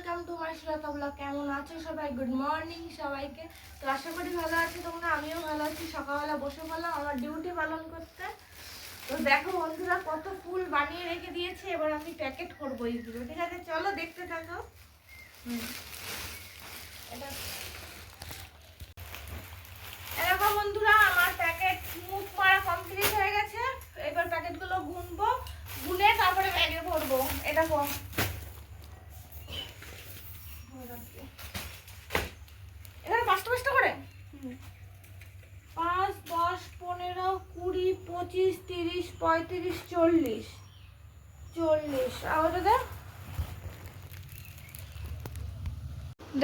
Welcome to মাই শ্রোতা blog কেমন আছো সবাই? গুড মর্নিং সবাইকে। তো আশা করি ভালো আছি তোমরা, আমিও ভালো আছি। সকালবেলা বসে পড়লাম আমার ডিউটি পালন করতে। তো দেখো বন্ধুরা, কত ফুল বানিয়ে রেখে দিয়েছে, এবার আমি প্যাকেট করব এইগুলো, ঠিক আছে? চলো দেখতে থাকো। এটা- বন্ধুরা আমার প্যাকেট মুখ মারা কমপ্লিট হয়ে গেছে এবার প্যাকেটগুলো গুনবো গুনে তারপরে ব্যাগে ভরবো এটা কম এখানে পাঁচটা পাঁচটা করে পাঁচ, দশ, পনেরো, কুড়ি, পঁচিশ, তিরিশ, পঁয়ত্রিশ, চল্লিশ। চল্লিশ। ওটা দেখ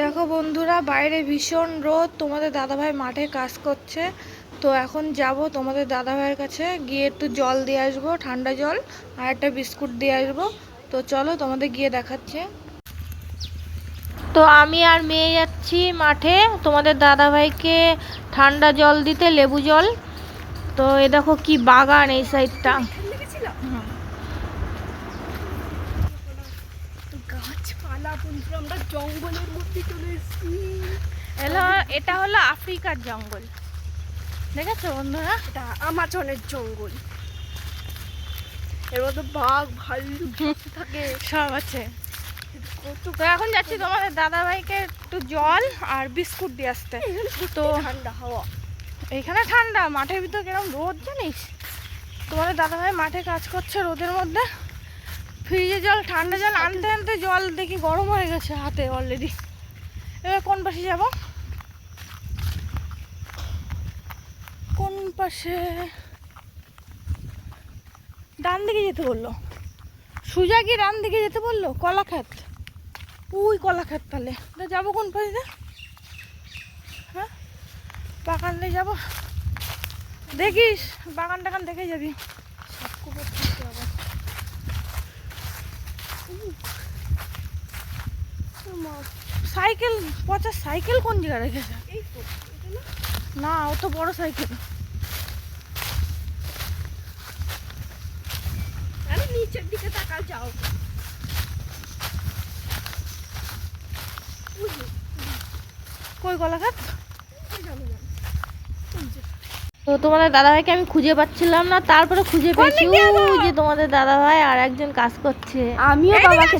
দেখো বন্ধুরা, বাইরে ভীষণ রোদ। তোমাদের দাদাভাই মাঠে কাজ করছে। তো এখন যাব তোমাদের দাদাভাইয়ের কাছে। গিয়ে একটু জল দিয়ে আসব, ঠান্ডা জল, আর একটা বিস্কুট দিয়ে আসব। তো চলো তোমাদের গিয়ে দেখাচ্ছে। তো আমি আর মেয়ে যাচ্ছি মাঠে। তোমাদের দাদাভাইকে ঠান্ডা জল দিতে লেবু জল। তো এ দেখো কি বাগান এই সাইডটা। জঙ্গলের মধ্যে চলে এসেছি। এটা হলো আফ্রিকার জঙ্গল। দেখেছ বন্ধুরা? এটা আমাজনের জঙ্গল। এর মধ্যে বাঘ ভাল্লুক থাকে। সব আছে। তো এখন যাচ্ছি তোমাদের দাদাভাইকে একটু জল আর বিস্কুট দিয়ে আসতে। তো ঠান্ডা হাওয়া। এখানে ঠান্ডা মাঠের ভিতর কীরকম রোদ জানিস? তোমাদের দাদাভাই মাঠে কাজ করছে রোদের মধ্যে। ফ্রিজে জল ঠান্ডা জল আনতে আনতে জল দেখি গরম হয়ে গেছে হাতে অলরেডি এবার কোন পাশে যাব? কোন পাশে? ডান দিকে যেতে বলল। সুজা কি ডান দিকে যেতে বলল? কলাক্ষেত। ওই কলাক্ষেত তাহলে তা যাব কোন পাশে? হ্যাঁ? বাগান দিয়ে যাব। দেখিস, বাগান টাগান দেখে যাবি। সাইকেল, পচা সাইকেল কোন জায়গায় রেখেছে? না? ও তো বড় সাইকেল। নিচের দিকে তাকাল যাও ওই যে, কই যে। তো তোমাদের দাদাভাইকে আমি খুঁজে পাচ্ছিলাম না তারপরে খুঁজে পেয়েছি। যে তোমাদের দাদাভাই আর একজন কাজ করছে। আমিও বাবাকে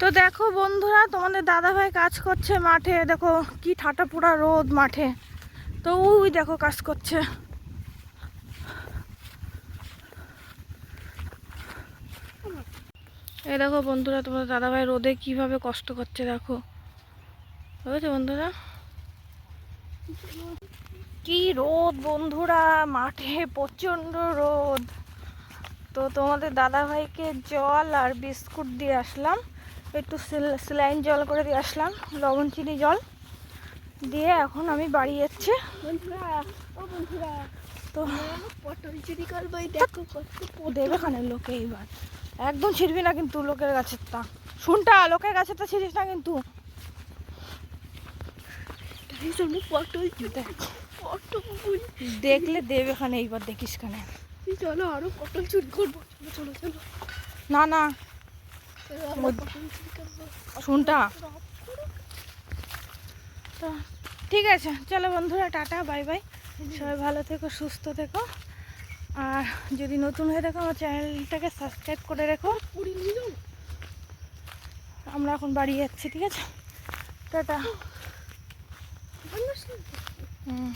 তো দেখো বন্ধুরা তোমাদের দাদাভাই কাজ করছে মাঠে। দেখো কি ঠাটা পোড়া রোদ মাঠে। তো ওই দেখো কাজ করছে। এই দেখো বন্ধুরা তোমাদের দাদাভাই রোদে কীভাবে কষ্ট করছে দেখো। বুঝেছ বন্ধুরা? কি রোদ বন্ধুরা মাঠে প্রচণ্ড রোদ। তো তোমাদের দাদাভাইকে জল আর বিস্কুট দিয়ে আসলাম একটু স্যালাইন জল করে দিয়ে আসলাম লবণ চিনি জল দিয়ে এখন আমি বাড়ি যাচ্ছি। বন্ধুরা ও বন্ধুরা তো পটল চুরি করব দেখো কত দেবে লোকে এইবার। একদম ছিঁড়বি না কিন্তু লোকের গাছের তা শুনটা লোকের গাছের তা ছিঁড়িস না কিন্তু। দেখলে দেবে খানে এইবার দেখিস খানে চলো আরও পটল চুরি করব। চলো চলো না না। শুনটা। তো ঠিক আছে। চলো বন্ধুরা টাটা বাই বাই। সবাই ভালো থেকো সুস্থ থেকো। আর যদি নতুন হয়ে থাকো আমার চ্যানেলটাকে সাবস্ক্রাইব করে রেখো। আমরা এখন বাড়ি যাচ্ছি ঠিক আছে? টাটা। হুম।